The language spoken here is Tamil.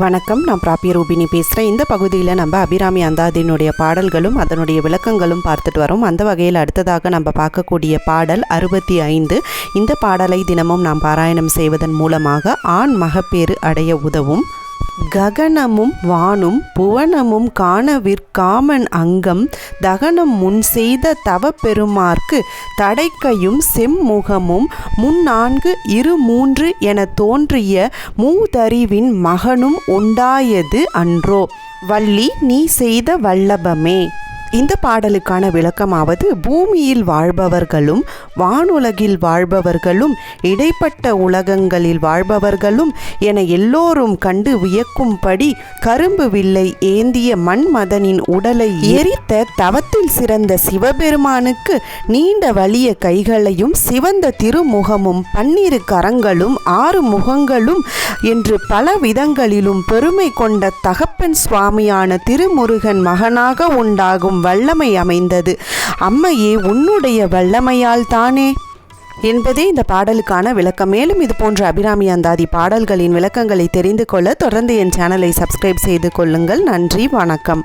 வணக்கம் நான் பிராப்பிய ரூபினி பேசுகிறேன் இந்த பகுதியில் நம்ம அபிராமி அந்தாதினுடைய பாடல்களும் அதனுடைய விளக்கங்களும் பார்த்துட்டு வரோம். அந்த வகையில் அடுத்ததாக நம்ம பார்க்கக்கூடிய பாடல் அறுபத்தி ஐந்து. இந்த பாடலை தினமும் நாம் பாராயணம் செய்வதன் மூலமாக ஆண் மகப்பேறு அடைய உதவும். ககனமும் வானும் புவனமும் காணவிற்காமன் அங்கம் தகனம் முன் செய்த தவப்பெருமார்க்கு தடைக்கையும் செம்முகமும் முன்னான்கு இரு மூன்று என தோன்றிய மூதறிவின் மகனும் உண்டாயது அன்றோ. வள்ளி நீ செய்த வல்லபமே. இந்த பாடலுக்கான விளக்கமாவது பூமியில் வாழ்பவர்களும் வானுலகில் வாழ்பவர்களும் இடைப்பட்ட உலகங்களில் வாழ்பவர்களும் என எல்லோரும் கண்டு வியக்கும்படி கரும்பு வில்லை ஏந்திய மண்மதனின் உடலை எரித்த தவத்தில் சிறந்த சிவபெருமானுக்கு நீண்ட வலிய கைகளையும் சிவந்த திருமுகமும் பன்னிரு கரங்களும் ஆறு முகங்களும் என்று பல விதங்களிலும் பெருமை கொண்ட தகப்பன் சுவாமியான திருமுருகன் மகனாக உண்டாகும். வல்லமை அமைந்தது. அம்மையே உன்னுடைய வல்லமையால் தானே? என்பதே இந்த பாடலுக்கான விளக்கம். மேலும் இது போன்ற அபிராமி அந்தாதி பாடல்களின் விளக்கங்களை தெரிந்து கொள்ள தொடர்ந்து என் சேனலை சப்ஸ்கிரைப் செய்து கொள்ளுங்கள். நன்றி வணக்கம்.